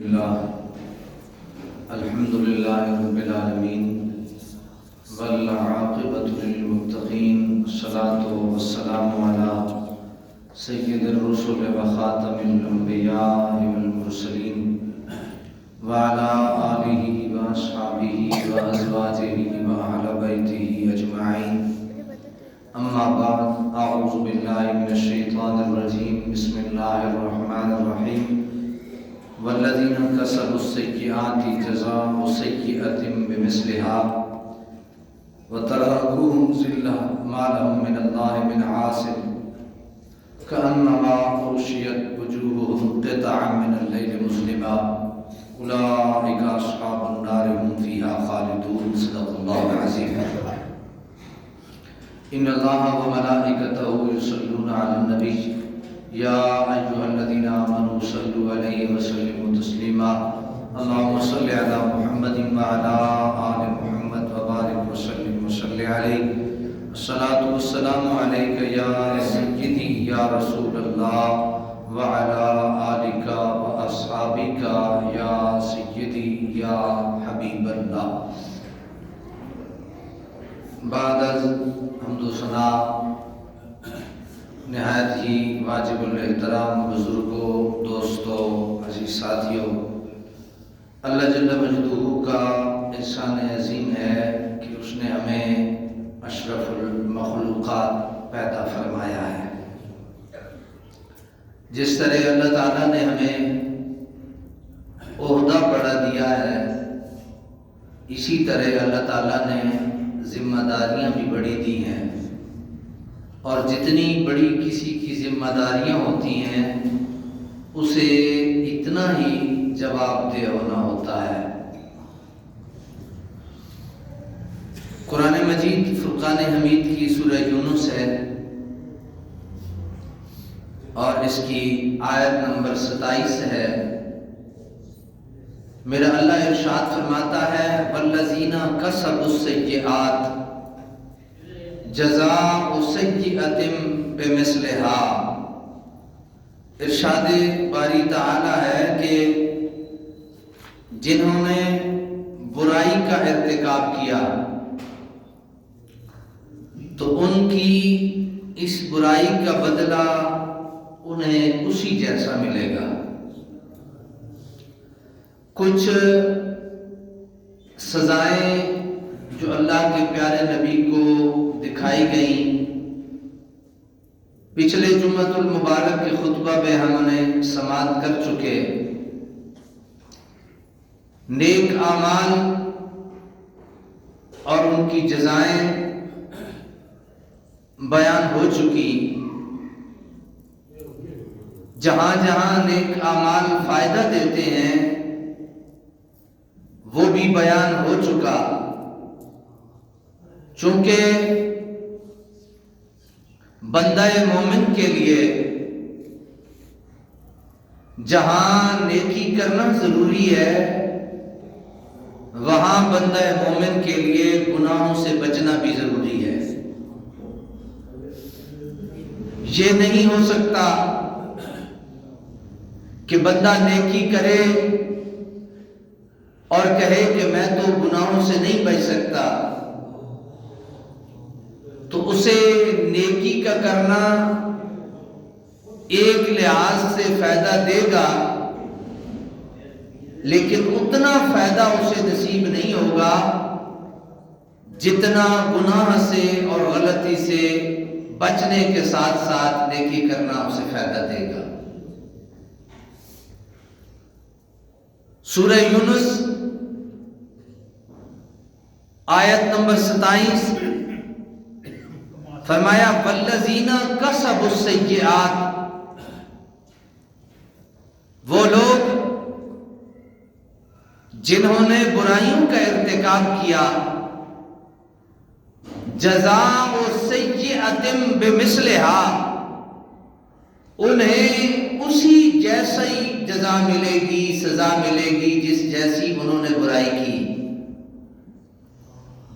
الله الحمد لله رب العالمين والعاقبة للمتقين الصلاة والسلام على سيد الرسل وخاتم الأنبياء والمرسلين وعلى آله وأصحابه وأزواجه وأهل بيته أجمعين أما بعد أعوذ بالله من الشيطان الرجيم بسم الله الرحمن الرحيم والذين كسبوا السيئات جزاء سيئة بمثلها وترهقوهم ذلة ما لهم من الله من عاصم كأنما أغشيت وجوههم قطعا من الليل مسلما أولئك أصحاب النار هم فيها خالدون، صدق الله العظيم إن الله وملائكته يصلون على النبي يا أيها الذين آمنوا صلوا عليه وسلموا تسليما. اللهم صل على محمد وعلى آل محمد وبارك وسلم وصل عليه. الصلاة والسلام عليك يا سيدي، يا رسول الله، وعلى آلك وأصحابك يا سيدي، يا حبيب الله. بعد حمد و ثنا نہایت ہی واجب الاحترام بزرگوں، دوستوں، عزیز ساتھیوں، اللہ جل مجدہ کا احسان عظیم ہے کہ اس نے ہمیں اشرف المخلوقات پیدا فرمایا ہے۔ جس طرح اللہ تعالیٰ نے ہمیں عہدہ بڑھا دیا ہے، اسی طرح اللہ تعالیٰ نے ذمہ داریاں بھی بڑی دی ہیں۔ اور جتنی بڑی کسی کی ذمہ داریاں ہوتی ہیں، اسے اتنا ہی جواب دہ ہونا ہوتا ہے۔ قرآن مجید فرقان حمید کی سورہ یونس ہے اور اس کی آیت نمبر ستائیس ہے۔ میرا اللہ ارشاد فرماتا ہے والذین کسبوا السیئات جزا جزاء سیئت بمثلہا۔ ارشاد باری تعالی ہے کہ جنہوں نے برائی کا ارتکاب کیا، تو ان کی اس برائی کا بدلہ انہیں اسی جیسا ملے گا۔ کچھ سزائیں جو اللہ کے پیارے نبی کو دکھائی گئی۔ پچھلے جمعت المبارک کے خطبہ میں ہم نے سماعت کر چکے۔ نیک اعمال اور ان کی جزائیں بیان ہو چکی۔ جہاں جہاں نیک اعمال فائدہ دیتے ہیں، وہ بھی بیان ہو چکا۔ چونکہ بندہ مومن کے لیے جہاں نیکی کرنا ضروری ہے، وہاں بندہ مومن کے لیے گناہوں سے بچنا بھی ضروری ہے۔ یہ نہیں ہو سکتا کہ بندہ نیکی کرے اور کہے کہ میں تو گناہوں سے نہیں بچ سکتا۔ تو اسے کا کرنا ایک لحاظ سے فائدہ دے گا، لیکن اتنا فائدہ اسے نصیب نہیں ہوگا جتنا گناہ سے اور غلطی سے بچنے کے ساتھ ساتھ نیکی کرنا اسے فائدہ دے گا۔ سورہ یونس آیت نمبر ستائیس فرمایا بلزینہ کسب السیئات. وہ لوگ جنہوں نے برائیوں کا ارتکاب کیا، جزاء سیئت بمثلہا، انہیں اسی جیسی جزا ملے گی، سزا ملے گی جس جیسی انہوں نے برائی کی۔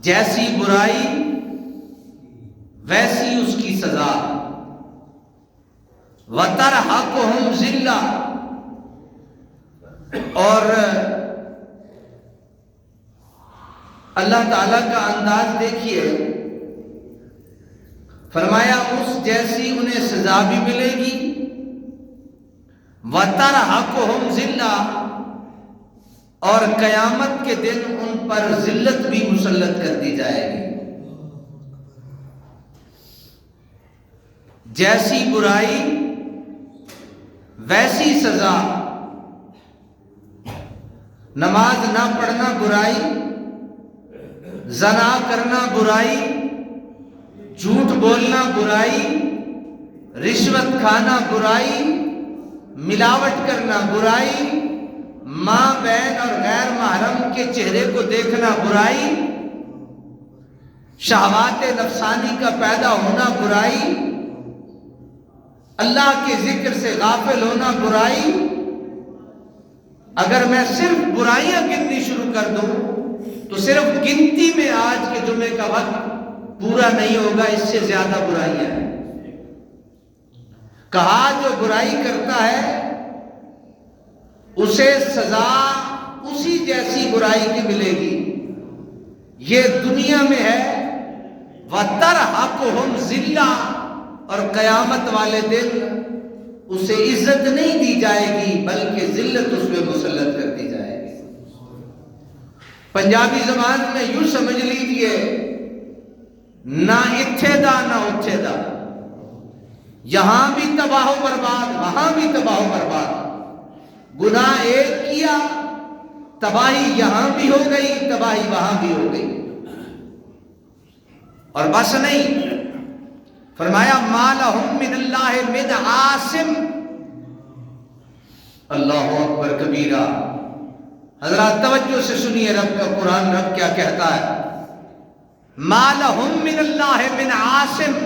جیسی برائی ویسی اس کی سزا۔ وطر حق ہم ذلہ اور اللہ تعالی کا انداز دیکھیے۔ فرمایا، اس جیسی انہیں سزا بھی ملے گی۔ وطر حق ہم ذلہ اور قیامت کے دن ان پر ذلت بھی مسلط کر دی جائے گی۔ جیسی برائی، ویسی سزا۔ نماز نہ پڑھنا برائی، زنا کرنا برائی، جھوٹ بولنا برائی، رشوت کھانا برائی، ملاوٹ کرنا برائی، ماں بہن اور غیر محرم کے چہرے کو دیکھنا برائی، شہوات نفسانی کا پیدا ہونا برائی اللہ کے ذکر سے غافل ہونا برائی؟ اگر میں صرف برائیاں گننی شروع کر دوں، تو صرف گنتی میں آج کے جمعے کا وقت پورا نہیں ہوگا، اس سے زیادہ برائیاں ہیں۔ کہا جو برائی کرتا ہے، اسے سزا اسی جیسی برائی کی ملے گی۔ یہ دنیا میں ہے۔ وہ تر حق ہم ضلع اور قیامت والے دن اسے عزت نہیں دی جائے گی، بلکہ ذلت اس میں مسلط کر دی جائے گی۔ پنجابی زبان میں یوں سمجھ لیجیے، نہ اتھے دا، نہ اتھے دا۔ یہاں بھی تباہ و برباد، وہاں بھی تباہ و برباد۔ گناہ ایک کیا، تباہی یہاں بھی ہو گئی، تباہی وہاں بھی ہو گئی۔ اور بس نہیں فرمایا مالہم من اللہ من عاصم. اللہ اکبر کبیرہ، حضرات توجہ سے سنیے رب کا قرآن، رب کیا کہتا ہے مالہم من اللہ من عاصم.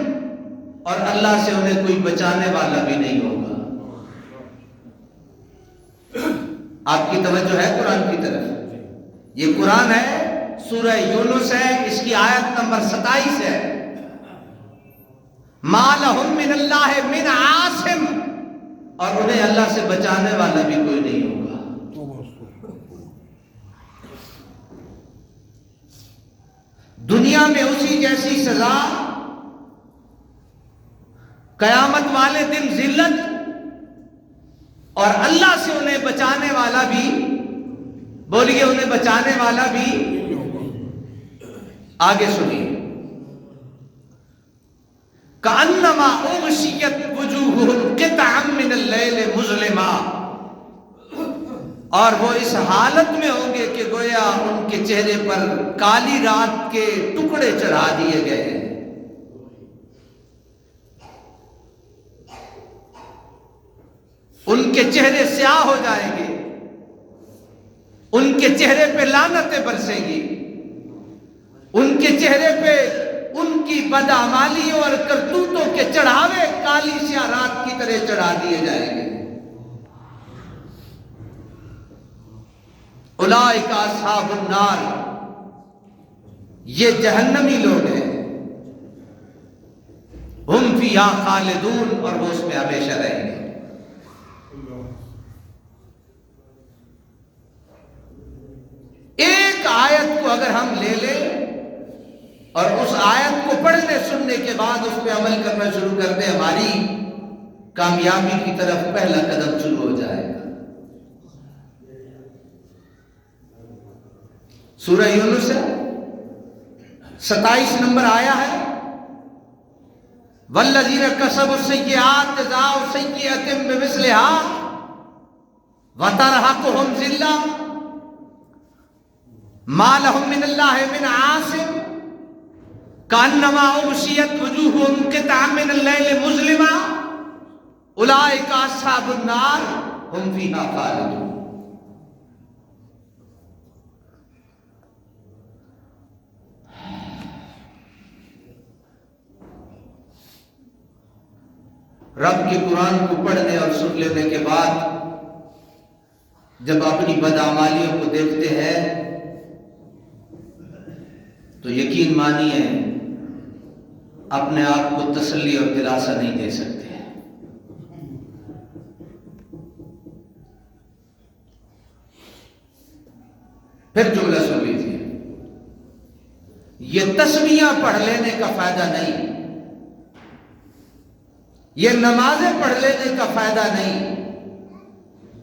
اور اللہ سے انہیں کوئی بچانے والا بھی نہیں ہوگا۔ آپ کی توجہ ہے قرآن کی طرف؟ یہ قرآن ہے سورہ یونس ہے، اس کی آیت نمبر ستائیس ہے۔ مالہم من اللہ من عاصم۔ اور انہیں اللہ سے بچانے والا بھی کوئی نہیں ہوگا۔ دنیا میں اسی جیسی سزا۔ قیامت والے دن ذلت۔ اور اللہ سے انہیں بچانے والا بھی۔ بولیے، انہیں بچانے والا بھی۔ آگے سنیے۔ کانما اغشیت وجوہہم قطعا من اللیل مظلما۔ اور وہ اس حالت میں ہوں گے کہ گویا ان کے چہرے پر کالی رات کے ٹکڑے چڑھا دیے گئے ہیں۔ ان کے چہرے سیاہ ہو جائیں گے۔ ان کے چہرے پہ لانتیں برسیں گی۔ ان کے چہرے پہ ان کی بدعمالیوں اور کرتوتوں کے چڑھاوے کالی سیاہ رات کی طرح چڑھا دیے جائیں گے۔ اولائک اصحاب النار۔ یہ جہنمی لوگ ہیں۔ ہم فیہا خالدون اور وہ اس میں ہمیشہ رہیں گے۔ ایک آیت کو اگر ہم لے لیں اور اس آیت کو پڑھنے سننے کے بعد اس پہ عمل کرنا شروع کر دیں ہماری کامیابی کی طرف پہلا قدم شروع ہو جائے گا۔ سورہ یونس ہے، ستائیس نمبر آیا ہے۔ ولزیر کسب السیئات جزاء سیئت بمثلها وترهقهم ذلہ ما لهم من الله من عاصم كانما اغشيت وجوههم قطعا من الليل مظلما اولئك اصحاب النار هم فيها خالدون۔ رب کے قرآن کو پڑھنے اور سن لینے کے بعد جب اپنی بدعمالیوں کو دیکھتے ہیں تو یقین مانیے اپنے آپ کو تسلی اور دلاسا نہیں دے سکتے۔ پھر جملہ سن لیجیے یہ تسمیاں پڑھ لینے کا فائدہ نہیں۔ یہ نمازیں پڑھ لینے کا فائدہ نہیں۔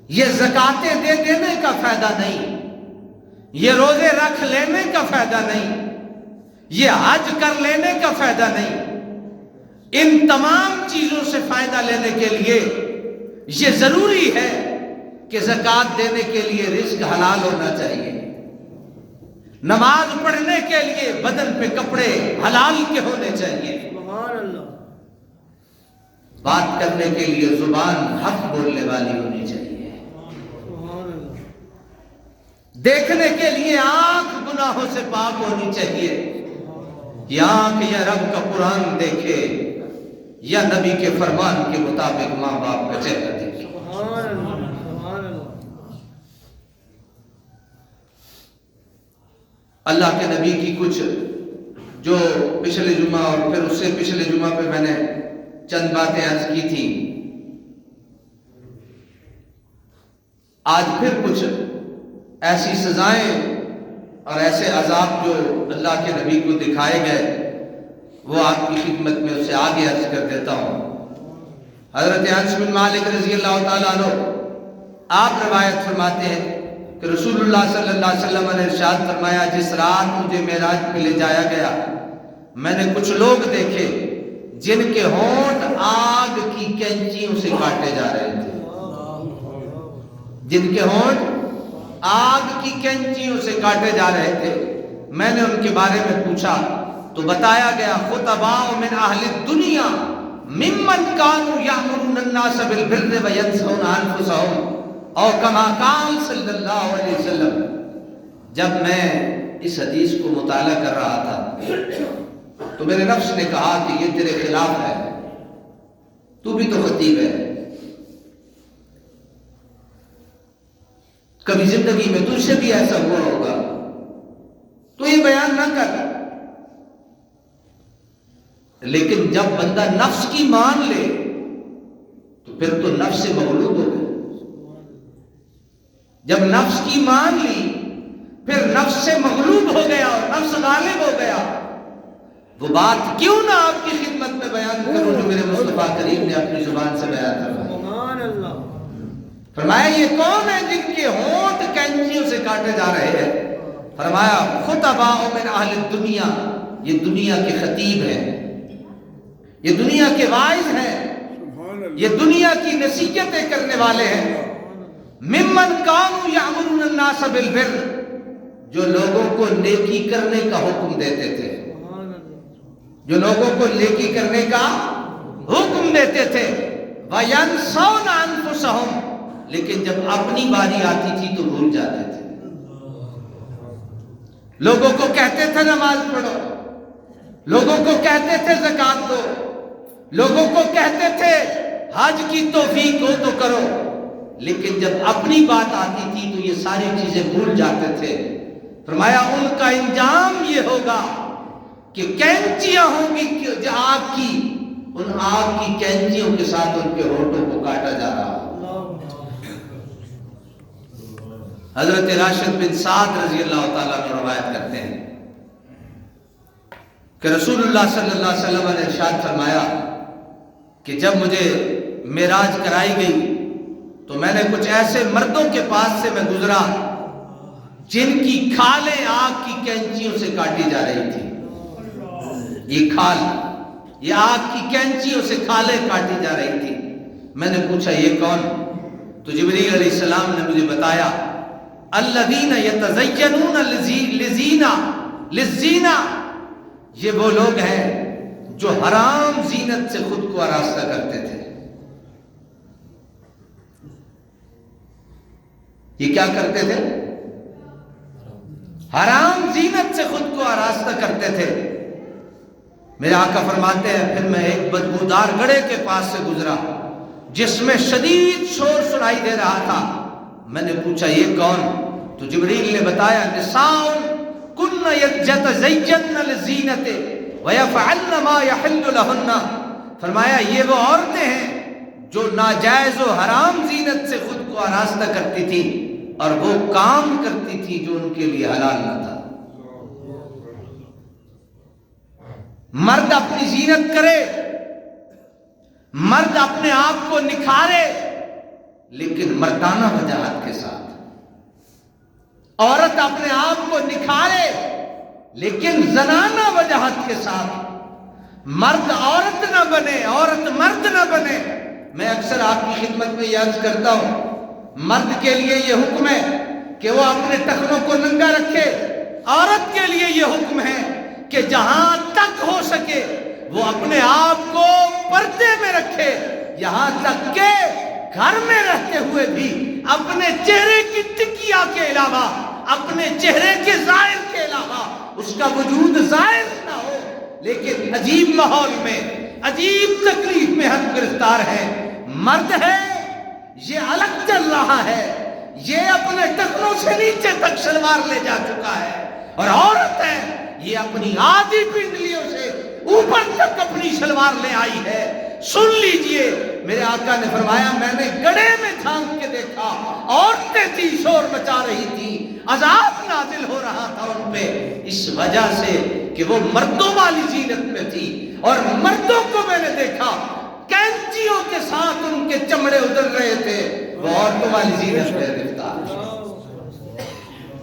یہ زکاتیں دے دینے کا فائدہ نہیں۔ یہ روزے رکھ لینے کا فائدہ نہیں۔ یہ حج کر لینے کا فائدہ نہیں۔ ان تمام چیزوں سے فائدہ لینے کے لیے یہ ضروری ہے کہ زکات دینے کے لیے رزق حلال ہونا چاہیے۔ نماز پڑھنے کے لیے بدن پہ کپڑے حلال کے ہونے چاہیے۔ بات کرنے کے لیے زبان حق بولنے والی ہونی چاہیے۔ دیکھنے کے لیے آنکھ گناہوں سے پاک ہونی چاہیے۔ یا آنکھ یا رب کا قرآن دیکھے یا نبی کے فرمان کے مطابق ماں باپ کا چہرہ دیکھے۔ اللہ کے نبی کی کچھ جو پچھلے جمعہ اور پھر اس سے پچھلے جمعہ پہ میں نے چند باتیں عرض کی تھی آج پھر کچھ ایسی سزائیں اور ایسے عذاب جو اللہ کے نبی کو دکھائے گئے، وہ آپ کی خدمت میں اسے آگے عرض کر دیتا ہوں۔ حضرت انس بن مالک رضی اللہ تعالیٰ عنہ، آپ روایت فرماتے ہیں کہ رسول اللہ صلی اللہ علیہ وسلم نے ارشاد فرمایا، جس رات مجھے معراج پہ لے جایا گیا، میں نے کچھ لوگ دیکھے جن کے ہونٹ آگ کی کینچیوں سے کاٹے جا رہے تھے۔ جن کے ہونٹ آگ کی کینچیوں سے کاٹے جا رہے تھے۔ میں نے ان کے بارے میں پوچھا، تو بتایا گیا خطباء من اہل الدنیا ممن کانو یعمرون الناس بالبر وینسون انفسهم او کما کان صلی اللہ علیہ وسلم۔ جب میں اس حدیث کو مطالعہ کر رہا تھا، تو میرے نفس نے کہا کہ یہ تیرے خلاف ہے۔ تو بھی تو خطیب ہے۔ کبھی زندگی میں تجھ سے بھی ایسا ہوا ہوگا۔ تو یہ بیان نہ کر۔ لیکن جب بندہ نفس کی مان لے، تو پھر تو نفس سے مغلوب ہو گئے جب نفس کی مان لی، پھر نفس سے مغلوب ہو گیا اور نفس غالب ہو گیا۔ وہ بات کیوں نہ آپ کی خدمت میں بیان کروں جو میرے مصطفیٰ کریم نے اپنی زبان سے بیان کروایا فرمایا، یہ کون ہے جن کے ہونٹ کینچیوں سے کاٹے جا رہے ہیں. فرمایا، خطباء من اہل دنیا یہ دنیا کے خطیب ہیں. یہ دنیا کے وائز ہیں. یہ دنیا کی نصیحتیں کرنے والے ہیں. ممن کانو یعمرون الناس بالبر، جو لوگوں کو نیکی کرنے کا حکم دیتے تھے. جو لوگوں کو نیکی کرنے کا حکم دیتے تھے. وَيَنْسَوْنَ أَنفُسَهُمْ لیکن جب اپنی باری آتی تھی تو بھول جاتے تھے۔ لوگوں کو کہتے تھے نماز پڑھو۔ لوگوں کو کہتے تھے زکات دو۔ لوگوں کو کہتے تھے حج کی توفیق ہو تو کرو۔ لیکن جب اپنی بات آتی تھی تو یہ ساری چیزیں بھول جاتے تھے۔ فرمایا، ان کا انجام یہ ہوگا کہ کینچیاں ہوں گی آگ کی۔ ان آگ کی کینچیوں کے ساتھ ان کے ہوٹوں کو کاٹا جا رہا حضرت راشد بن سعد رضی اللہ تعالیٰ میں روایت کرتے ہیں کہ رسول اللہ صلی اللہ علیہ وسلم نے ارشاد فرمایا کہ جب مجھے میراج کرائی گئی تو میں نے کچھ ایسے مردوں کے پاس سے میں گزرا جن کی کھالیں آگ کی کینچیوں سے کاٹی جا رہی تھی۔ یہ کھال، یہ آگ کی کینچیوں سے کھالیں کاٹی جا رہی تھی۔ میں نے پوچھا، یہ کون؟ تو جبریل علیہ السلام نے مجھے بتایا الذین یتزینون لزینا لزینا یہ وہ لوگ ہیں جو حرام زینت سے خود کو آراستہ کرتے تھے۔ یہ کیا کرتے تھے؟ حرام زینت سے خود کو آراستہ کرتے تھے۔ میرے آقا فرماتے ہیں، پھر میں ایک بدبودار گڑے کے پاس سے گزرا، جس میں شدید شور سنائی دے رہا تھا۔ میں نے پوچھا، یہ کون؟ تو جبریل نے بتایا، نساؤن کن یتزین لزینت ویفعلن ما یحل لہن۔ فرمایا، یہ وہ عورتیں ہیں جو ناجائز و حرام زینت سے خود کو آراستہ کرتی تھی اور وہ کام کرتی تھی جو ان کے لیے حلال نہ تھا۔ مرد اپنی زینت کرے، مرد اپنے آپ کو نکھارے۔ لیکن مردانہ وجاہت کے ساتھ۔ عورت اپنے آپ کو نکھارے، لیکن زنانہ وجاہت کے ساتھ۔ مرد عورت نہ بنے، عورت مرد نہ بنے۔ میں اکثر آپ کی خدمت میں یہ عرض کرتا ہوں، مرد کے لیے یہ حکم ہے کہ وہ اپنے ٹخنوں کو ننگا رکھے۔ عورت کے لیے یہ حکم ہے کہ جہاں تک ہو سکے، وہ اپنے آپ کو پردے میں رکھے۔ یہاں تک کہ گھر میں رہتے ہوئے بھی اپنے چہرے کی ٹکیا کے علاوہ، اپنے چہرے کے ظاہر کے علاوہ اس کا وجود ظاہر نہ ہو، لیکن عجیب ماحول میں، عجیب تکلیف میں ہم گرفتار ہیں۔ مرد ہے، یہ الگ چل رہا ہے۔ یہ اپنے ٹکنوں سے نیچے تک شلوار لے جا چکا ہے۔ اور عورت ہے، یہ اپنی آدھی پنڈلیوں سے اوپر تک اپنی شلوار لے آئی ہے۔ سن لیجیے۔ میرے آقا نے فرمایا، میں نے گڑے میں جھانک کے دیکھا، عورتیں تھی، شور مچا رہی تھی، عذاب نازل ہو رہا تھا ان پہ۔ اس وجہ سے کہ وہ مردوں والی زینت میں تھی۔ اور مردوں کو میں نے دیکھا، کینچیوں کے ساتھ ان کے چمڑے ادھر رہے تھے۔ وہ عورتوں والی زینت میں گرفتار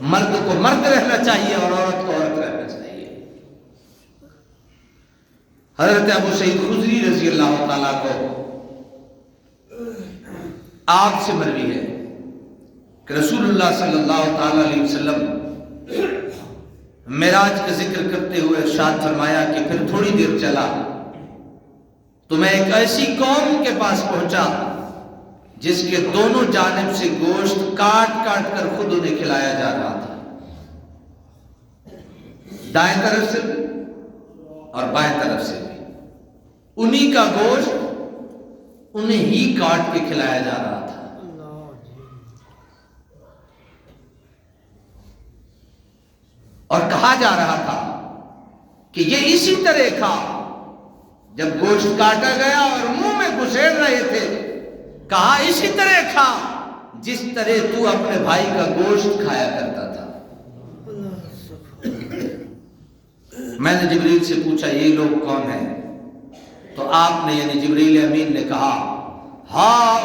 مرد کو مرد رہنا چاہیے اور عورت کو عورت رہنا چاہیے۔ حضرت ابو سعید خزری رضی اللہ تعالیٰ کو آپ سے مروی ہے کہ رسول اللہ صلی اللہ تعالیٰ علیہ وسلم میراج کا ذکر کرتے ہوئے ارشاد فرمایا کہ پھر تھوڑی دیر چلا تو میں ایک ایسی قوم کے پاس پہنچا جس کے دونوں جانب سے گوشت کاٹ کاٹ کر خود انہیں کھلایا جا رہا تھا۔ دائیں طرف سے اور بائیں طرف سے۔ انہی کا گوشت انہیں ہی کاٹ کے کھلایا جا رہا تھا۔ اور کہا جا رہا تھا کہ یہ اسی طرح کھا جب گوشت کاٹا گیا اور منہ میں گسیڑ رہے تھے کہا اسی طرح کھا جس طرح تو اپنے بھائی کا گوشت کھایا کرتا تھا۔ میں نے جبریل سے پوچھا یہ لوگ کون ہیں؟ تو آپ نے یعنی جبریل امین نے کہا ہا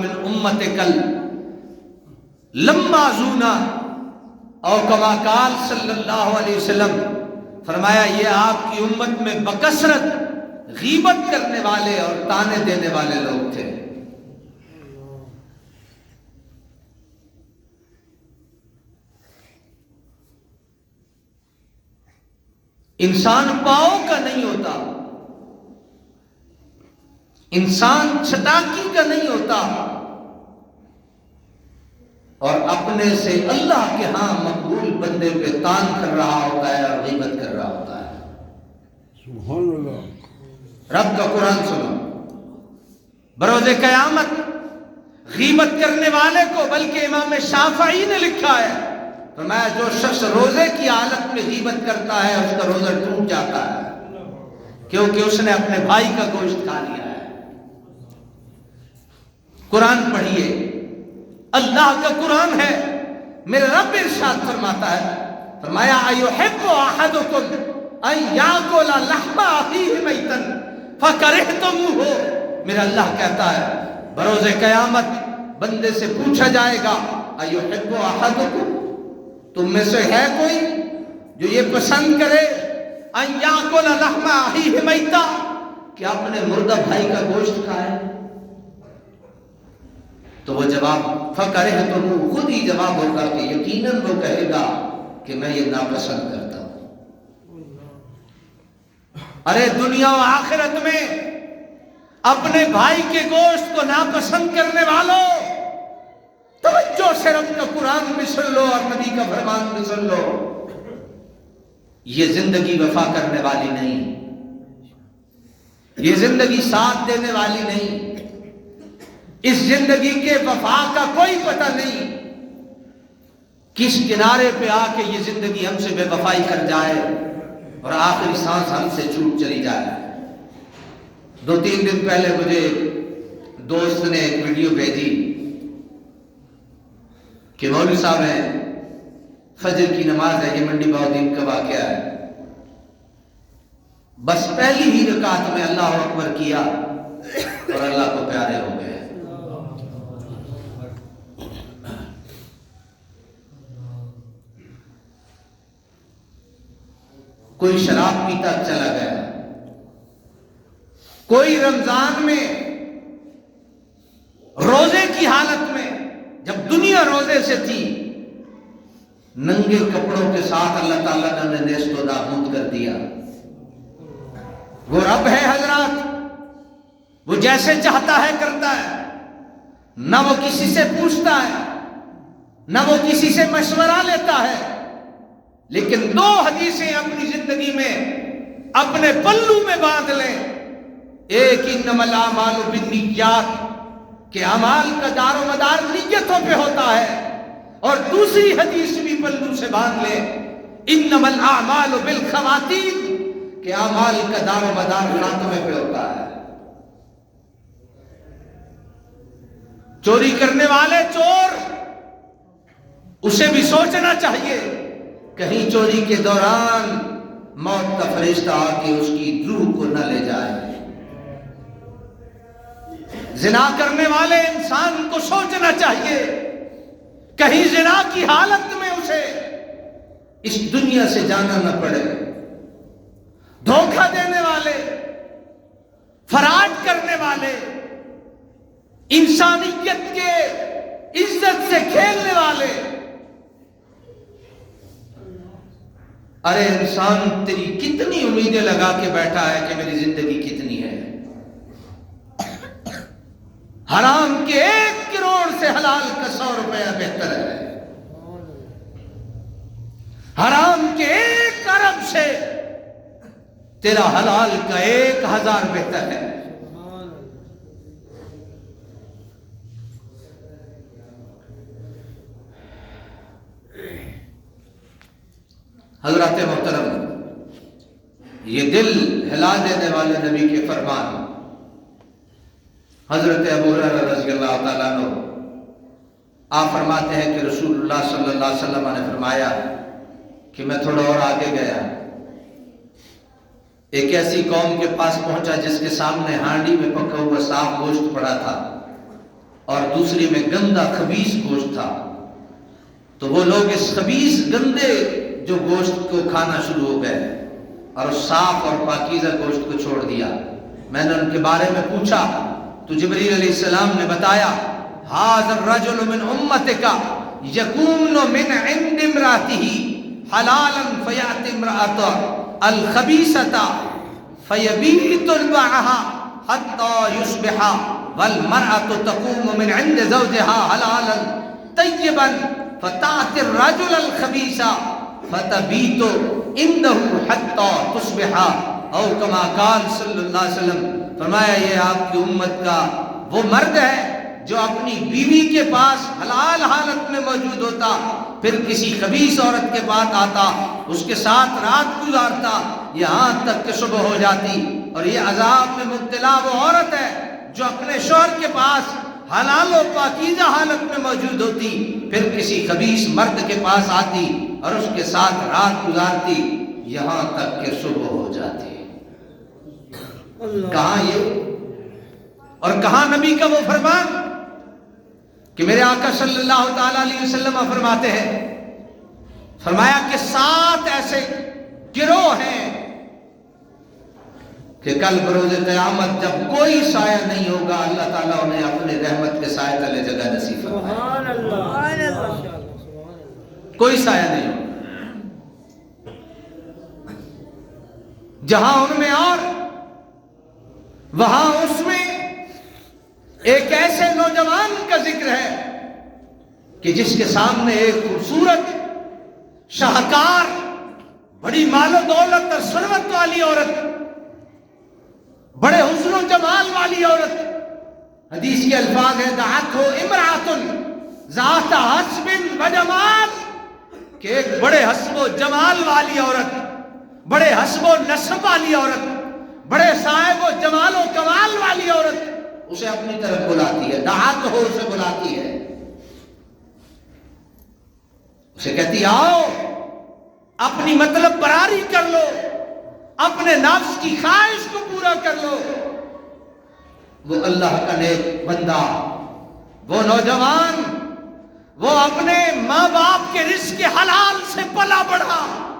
من امت کل لما زونا او کما کال صلی اللہ علیہ وسلم، فرمایا، یہ آپ کی امت میں بکثرت غیبت کرنے والے اور تانے دینے والے لوگ تھے۔ انسان پاؤں کا نہیں ہوتا انسان چھٹاکی کا نہیں ہوتا۔ اور اپنے سے اللہ کے ہاں مقبول بندے پہ تان کر رہا ہوتا ہے اور غیبت کر رہا ہوتا ہے۔ سبحان اللہ۔ رب کا قرآن سنو۔ بروز قیامت غیبت کرنے والے کو بلکہ امام شافعی نے لکھا ہے۔ تو میں جو شخص روزے کی حالت میں غیبت کرتا ہے اس کا روزہ ٹوٹ جاتا ہے۔ کیونکہ اس نے اپنے بھائی کا گوشت کھا لیا ہے۔ قرآن پڑھیے۔ اللہ کا قرآن ہے۔ میرے رب ارشاد فرماتا ہے۔ فرمایا، ایوحب احدکم ان یاکل لحم اخیہ میتن فکرہتموہ. میرا اللہ کہتا ہے، بروز قیامت بندے سے پوچھا جائے گا، ایوحب احدکم تم میں سے ہے کوئی جو یہ پسند کرے، ان یاکل لحم اخیہ میتن کہ اپنے مردہ بھائی کا گوشت کھائے؟ تو وہ جواب فکر ہے تو وہ خود ہی جواب ہوگا کہ یقیناً وہ کہے گا کہ میں یہ ناپسند کرتا ہوں۔ ارے دنیا و آخرت میں اپنے بھائی کے گوشت کو ناپسند کرنے والوں، توجہ سے رب کا قرآن بھی سن لو اور نبی کا فرمان بھی سن لو۔ یہ زندگی وفا کرنے والی نہیں۔ یہ زندگی ساتھ دینے والی نہیں۔ اس زندگی کے وفا کا کوئی پتہ نہیں کس کنارے پہ آ کے یہ زندگی ہم سے بے وفائی کر جائے اور آخری سانس ہم سے چھوٹ چلی جائے۔ دو تین دن پہلے مجھے دوست نے ایک ویڈیو بھیجی کہ مولوی صاحب ہیں، فجر کی نماز ہے، یہ منڈی باؤدین کا واقعہ ہے۔ بس پہلی ہی رکعت میں اللہ اکبر کیا اور اللہ کو پیارے ہو گئے۔ کوئی شراب پیتا چلا گیا۔ کوئی رمضان میں روزے کی حالت میں جب دنیا روزے سے تھی، ننگے کپڑوں کے ساتھ اللہ تعالیٰ نے انہیں نیست و نابود کر دیا۔ وہ رب ہے حضرات، وہ جیسے چاہتا ہے کرتا ہے۔ نہ وہ کسی سے پوچھتا ہے، نہ وہ کسی سے مشورہ لیتا ہے۔ لیکن دو حدیثیں اپنی زندگی میں اپنے پلو میں باندھ لیں۔ ایک انمل اعمال بالنیات، کہ اعمال کا دار و مدار نیتوں پہ ہوتا ہے۔ اور دوسری حدیث بھی پلو سے باندھ لیں۔ انمل اعمال بالخواتین، کہ اعمال کا دار و مدار خاتمے پہ ہوتا ہے۔ چوری کرنے والے چور، اسے بھی سوچنا چاہیے۔ کہیں چوری کے دوران موت کا فرشتہ آ کے اس کی روح کو نہ لے جائے۔ زنا کرنے والے انسان کو سوچنا چاہیے۔ کہیں زنا کی حالت میں اسے اس دنیا سے جانا نہ پڑے۔ دھوکہ دینے والے، فراڈ کرنے والے، انسانیت کے عزت سے کھیلنے والے۔ ارے انسان تیری کتنی امیدیں لگا کے بیٹھا ہے کہ میری زندگی کتنی ہے؟ حرام کے ایک کروڑ سے حلال کا سو روپیہ بہتر ہے۔ حرام کے ایک ارب سے تیرا حلال کا ایک ہزار بہتر ہے۔ حضرت محترم، یہ دل ہلا دینے والے نبی کے فرمان۔ حضرت ابو رضی اللہ تعالیٰ عنہ آپ فرماتے ہیں کہ رسول اللہ صلی اللہ علیہ وسلم نے فرمایا کہ میں تھوڑا اور آگے گیا۔ ایک ایسی قوم کے پاس پہنچا جس کے سامنے ہانڈی میں پکا ہوا صاف گوشت پڑا تھا اور دوسری میں گندا خبیص گوشت تھا۔ تو وہ لوگ اس خبیص گندے جو گوشت کو کھانا شروع ہو گئے اور صاف اور پاکیزہ گوشت کو چھوڑ دیا۔ میں نے ان کے بارے میں پوچھا، تو جبریل علیہ السلام نے بتایا حاضر رجل من امتک یکون من عند امراته حلالا فیات امرات الخبیثتا فیبیت البعها حتی یصبح والمرأة تقوم من عند زوجها حلالا طیبا فتات الرجل الخبیثا فتبیت عنده حتی تصبح او کما قال صلی اللہ علیہ وسلم، فرمایا یہ آپ کی امت کا وہ مرد ہے جو اپنی بیوی کے پاس حلال حالت میں موجود ہوتا، پھر کسی خبیص عورت کے بعد آتا، اس کے ساتھ رات گزارتا، یہاں تک کہ صبح ہو جاتی۔ اور یہ عذاب میں مبتلا وہ عورت ہے جو اپنے شوہر کے پاس حلال و پاکیزہ حالت میں موجود ہوتی، پھر کسی خبیص مرد کے پاس آتی۔ اور اس کے ساتھ رات گزارتی یہاں تک کہ صبح ہو جاتی۔ کہاں یہ؟ اور کہاں نبی کا وہ فرمان؟ کہ میرے آقا صلی اللہ تعالی علیہ وسلم فرماتے ہیں فرمایا کہ سات ایسے گروہ ہیں کہ کل بروز قیامت جب کوئی سایہ نہیں ہوگا اللہ تعالیٰ انہیں اپنے رحمت کے سائے تلے جگہ نصیب کوئی سایہ نہیں ہوگا جہاں ان میں اور، وہاں اس میں ایک ایسے نوجوان کا ذکر ہے کہ جس کے سامنے ایک خوبصورت شاہکار، بڑی مال و دولت اور سروت والی عورت، بڑے حسن و جمال والی عورت، حدیث کے الفاظ ہے دعت ہو امراتن ذات حسب و جمال۔ کہ ایک بڑے حسب و جمال والی عورت، بڑے حسب و نصب والی عورت، بڑے صاحب و جمال و کمال والی عورت اسے اپنی طرف بلاتی ہے دعات ہو اسے بلاتی ہے۔ سے کہتی آؤ، اپنی مطلب براری کر لو، اپنے نفس کی خواہش کو پورا کر لو۔ وہ اللہ کا نیک بندہ، وہ نوجوان وہ اپنے ماں باپ کے رزق کے حلال سے پلا بڑھا۔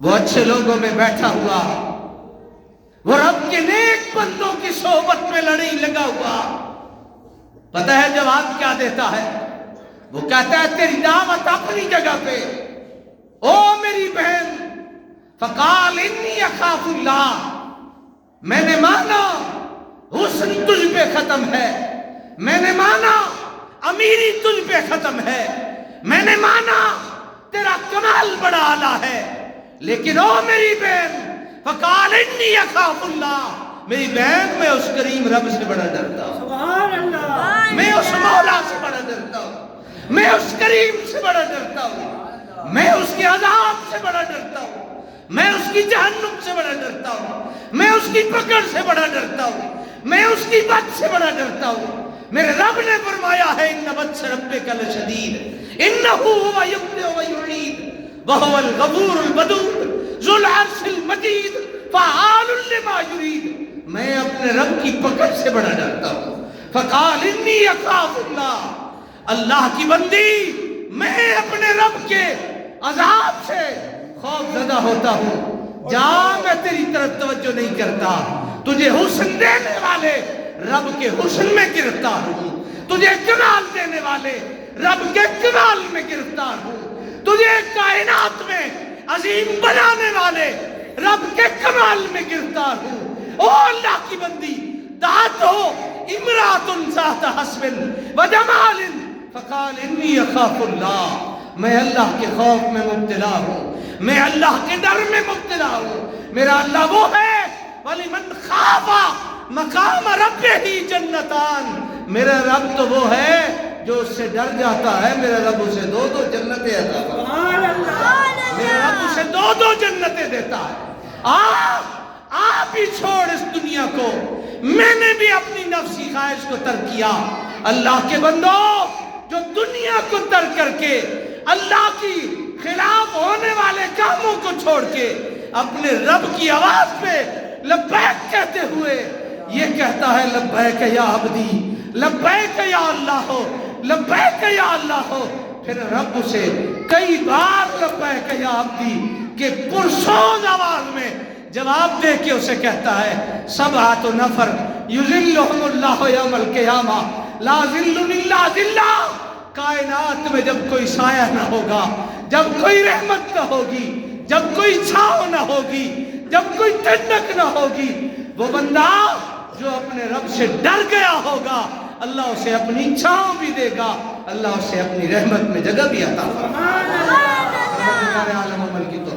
وہ اچھے لوگوں میں بیٹھا ہوا۔ وہ رب کے نیک بندوں کی صحبت میں لڑی لگا ہوا۔ پتہ ہے جواب کیا دیتا ہے؟ وہ کہتا ہے، تیری دعوت اپنی جگہ پہ۔ او میری بہن، فقال انی اخاف اللہ۔ میں نے مانا، حسن تجھ پہ ختم ہے۔ میں نے مانا امیری تجھ پہ ختم ہے۔ میں نے مانا تیرا کمال بڑا آلہ ہے۔ لیکن او میری بہن فقال انی اخاف اللہ۔ میری بہن میں اس کریم رب سے بڑا ڈرتا ہوں۔ سبحان اللہ۔ میں اس مولا سے بڑا ڈرتا ہوں۔ میں اس کریم سے بڑا ڈرتا ہوں۔ میں اس کے عذاب سے بڑا ڈرتا ہوں۔ میں اس کی جہنم سے بڑا ڈرتا ہوں۔ میں اس کی پکڑ سے بڑا ڈرتا ہوں۔ میں اس کی بد سے بڑا ڈرتا ہوں۔ میرے رب نے فرمایا ہے، ان بد سے رب کل شدید انہو ہوا یبدع و یعید، وہو الغفور الودود، ذو العرش المجید، فعال لما یرید. میں اپنے رب کی پکڑ سے بڑا ڈرتا ہوں۔ فقال، انی اخاف اللہ اللہ کی بندی، میں اپنے رب کے عذاب سے خوف زدہ ہوتا ہوں۔ جا، میں تیری طرف توجہ نہیں کرتا، تجھے حسن دینے والے رب کے حسن میں گرفتار ہوں۔ تجھے کمال دینے والے رب کے کمال میں گرفتار ہوں۔ تجھے کائنات میں عظیم بنانے والے رب کے کمال میں گرفتار ہوں۔ او اللہ کی بندی دات ہو۔ امرات ذات حسب و جمال فقال، انی اخاف اللہ۔ میں اللہ کے خوف میں مبتلا ہوں۔ میں اللہ کے ڈر میں مبتلا ہوں۔ میرا اللہ وہ ہے، ولی من خافا۔ مقام رب ہی جنتان۔ میرا رب تو وہ ہے جو اس سے ڈر جاتا ہے میرا رب اسے دو دو جنتیں عطا کرتا میرا رب اسے دو دو جنتیں دیتا ہے۔ آپ آپ ہی چھوڑ اس دنیا کو۔ میں نے بھی اپنی نفسی خواہش کو ترک کیا۔ اللہ کے بندو جو دنیا کو ترک کر کے اللہ کی خلاف ہونے والے کاموں کو چھوڑ کے اپنے رب کی آواز پہ لبیک کہتے ہوئے یہ کہتا ہے، لبیک یا عبدی، لبیک یا اللہ ہو، لبیک یا اللہ ہو۔ پھر رب اسے کئی بار لبیک یا عبدی کہ پرسوز آواز میں جواب دے کے اسے کہتا ہے سب ہاتھ و نفر یذلہم اللہ یوم القیامہ۔ لا ذل الا ذلہ۔ کائنات میں جب کوئی سایہ نہ ہوگا، جب کوئی رحمت نہ ہوگی، جب کوئی چھاؤ نہ ہوگی، جب کوئی ٹھنڈک نہ ہوگی، وہ بندہ جو اپنے رب سے ڈر گیا ہوگا اللہ اسے اپنی چھاؤں بھی دے گا اللہ اسے اپنی رحمت میں جگہ بھی عطا فرمائے عالم عمل کی تو